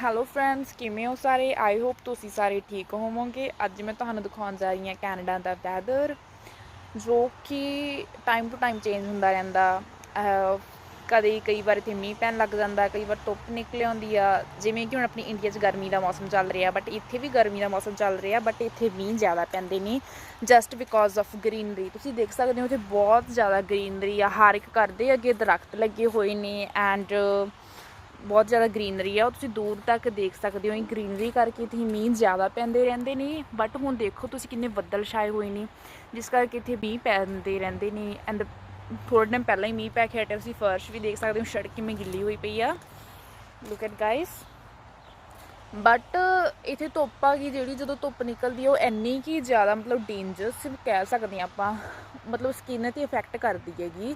Hello friends ਕਿਵੇਂ ਹੋ ਸਾਰੇ? ਆਈ ਹੋਪ ਤੁਸੀਂ ਸਾਰੇ ਠੀਕ ਹੋਵੋਗੇ। ਅੱਜ ਮੈਂ ਤੁਹਾਨੂੰ ਦਿਖਾਉਣ ਜਾ ਰਹੀ ਹਾਂ ਕੈਨੇਡਾ ਦਾ ਵੈਦਰ ਜੋ ਕਿ ਟਾਈਮ ਟੂ ਟਾਈਮ ਚੇਂਜ ਹੁੰਦਾ ਰਹਿੰਦਾ। ਕਦੇ ਕਈ ਵਾਰ ਇੱਥੇ ਮੀਂਹ ਪੈਣ ਲੱਗ ਜਾਂਦਾ, ਕਈ ਵਾਰ ਧੁੱਪ ਨਿਕਲ ਆਉਂਦੀ ਆ। ਜਿਵੇਂ ਕਿ ਹੁਣ ਆਪਣੀ ਇੰਡੀਆ 'ਚ ਗਰਮੀ ਦਾ ਮੌਸਮ ਚੱਲ ਰਿਹਾ ਬਟ ਇੱਥੇ ਵੀ ਗਰਮੀ ਦਾ ਮੌਸਮ ਚੱਲ ਰਿਹਾ ਬਟ ਇੱਥੇ ਮੀਂਹ ਜ਼ਿਆਦਾ ਪੈਂਦੇ ਨੇ ਜਸਟ ਬਿਕੋਜ਼ ਆਫ ਗ੍ਰੀਨਰੀ ਤੁਸੀਂ ਦੇਖ ਸਕਦੇ ਹੋ ਇੱਥੇ ਬਹੁਤ ਜ਼ਿਆਦਾ ਗ੍ਰੀਨਰੀ ਆ। ਹਰ ਇੱਕ ਘਰ ਦੇ ਅੱਗੇ ਦਰਖਤ ਲੱਗੇ ਹੋਏ ਨੇ ਐਂਡ ਬਹੁਤ ਜ਼ਿਆਦਾ ਗ੍ਰੀਨਰੀ ਆ, ਉਹ ਤੁਸੀਂ ਦੂਰ ਤੱਕ ਦੇਖ ਸਕਦੇ ਹੋ, ਇਹ ਗ੍ਰੀਨਰੀ ਕਰਕੇ ਇੱਥੇ ਮੀਂਹ ਜ਼ਿਆਦਾ ਪੈਂਦੇ ਰਹਿੰਦੇ ਨੇ ਬਟ ਹੁਣ ਦੇਖੋ ਤੁਸੀਂ ਕਿੰਨੇ ਬੱਦਲ ਛਾਏ ਹੋਏ ਨੇ, ਜਿਸ ਕਰਕੇ ਇੱਥੇ ਮੀਂਹ ਪੈਂਦੇ ਰਹਿੰਦੇ ਨੇ ਐਂਡ ਥੋੜੇ ਦਿਨ ਪਹਿਲਾਂ ਹੀ ਮੀਂਹ ਪੈ ਕੇ ਹਟਿਆ, ਤੁਸੀਂ ਫਰਸ਼ ਵੀ ਦੇਖ ਸਕਦੇ ਹੋ, ਸੜਕ ਕਿਵੇਂ ਗਿੱਲੀ ਹੋਈ ਪਈ ਆ। ਲੁੱਕ ਐਟ ਗਾਇਸ ਬਟ ਇਥੇ ਧੁੱਪ ਆ ਗਈ ਜਿਹੜੀ ਜਦੋਂ ਧੁੱਪ ਨਿਕਲਦੀ ਆ, ਉਹ ਇੰਨੀ ਕੀ ਜ਼ਿਆਦਾ ਮਤਲਬ ਡੇਂਜਰਸ ਕਹਿ ਸਕਦੇ ਆ ਆਪਾਂ। ਮਤਲਬ ਸਕਿਨ ਤੇ ਇਫੈਕਟ ਕਰਦੀ ਹੈਗੀ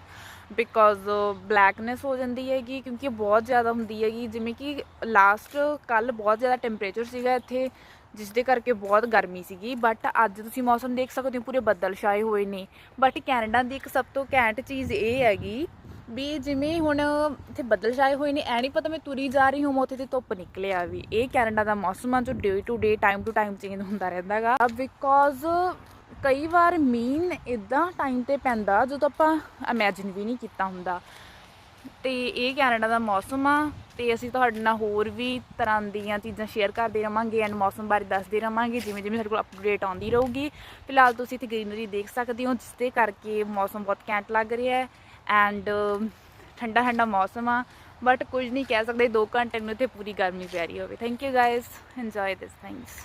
ਬਿਕੋਜ਼ ਬਲੈਕਨੈਸ ਹੋ ਜਾਂਦੀ ਹੈਗੀ, ਕਿਉਂਕਿ ਬਹੁਤ ਜ਼ਿਆਦਾ ਹੁੰਦੀ ਹੈਗੀ। ਜਿਵੇਂ ਕਿ ਲਾਸਟ ਕੱਲ ਬਹੁਤ ਜ਼ਿਆਦਾ ਟੈਂਪਰੇਚਰ ਸੀਗਾ ਇੱਥੇ ਜਿਸ ਦੇ ਕਰਕੇ ਬਹੁਤ ਗਰਮੀ ਸੀਗੀ। ਬਟ ਅੱਜ ਤੁਸੀਂ ਮੌਸਮ ਦੇਖ ਸਕਦੇ ਹੋ, ਪੂਰੇ ਬੱਦਲ ਛਾਏ ਹੋਏ ਨੇ। ਬਟ ਕੈਨੇਡਾ ਦੀ ਇੱਕ ਸਭ ਤੋਂ ਘੈਂਟ ਚੀਜ਼ ਇਹ ਹੈਗੀ ਵੀ ਜਿਵੇਂ ਹੁਣ ਇੱਥੇ ਬੱਦਲ ਛਾਏ ਹੋਏ ਨੇ, ਐ ਨਹੀਂ ਪਤਾ ਮੈਂ ਤੁਰੀ ਜਾ ਰਹੀ ਹਾਂ ਉੱਥੇ ਤੇ ਧੁੱਪ ਨਿਕਲਿਆ ਵੀ। ਇਹ ਕੈਨੇਡਾ ਦਾ ਮੌਸਮ ਆ, ਜੋ day to day time to time change ਹੁੰਦਾ ਰਹਿੰਦਾਗਾ ਬਿਕੋਜ਼ ਕਈ ਵਾਰ ਮੀਨ ਇਦਾਂ ਟਾਈਮ ਤੇ ਪੈਂਦਾ, ਜਦੋਂ ਆਪਾਂ ਇਮੇਜਿਨ ਵੀ ਨਹੀਂ ਕੀਤਾ ਹੁੰਦਾ। ਤੇ ਇਹ ਕੈਨੇਡਾ ਦਾ ਮੌਸਮ ਆ, ਤੇ ਅਸੀਂ ਤੁਹਾਡੇ ਨਾਲ ਹੋਰ ਵੀ ਤਰ੍ਹਾਂ ਦੀਆਂ ਚੀਜ਼ਾਂ ਸ਼ੇਅਰ ਕਰਦੇ ਰਵਾਂਗੇ ਐਂਡ ਮੌਸਮ ਬਾਰੇ ਦੱਸਦੇ ਰਵਾਂਗੇ, ਜਿਵੇਂ ਜਿਵੇਂ ਸਾਡੇ ਕੋਲ ਅਪਡੇਟ ਆਉਂਦੀ ਰਹੂਗੀ। ਫਿਲਹਾਲ ਤੁਸੀਂ ਇੱਥੇ ਗ੍ਰੀਨਰੀ ਦੇਖ ਸਕਦੇ ਹੋ, ਜਿਸ ਦੇ ਕਰਕੇ ਮੌਸਮ ਬਹੁਤ ਕੈਂਟ ਲੱਗ ਰਿਹਾ ਹੈ। ਐਂਡ ਠੰਡਾ ਠੰਡਾ ਮੌਸਮ ਆ, ਬਟ ਕੁਝ ਨਹੀਂ ਕਹਿ ਸਕਦੇ 2 ਘੰਟੇ ਨੂੰ ਇੱਥੇ ਪੂਰੀ ਗਰਮੀ ਪੈ ਰਹੀ ਹੋਵੇ। Thank you guys enjoy this things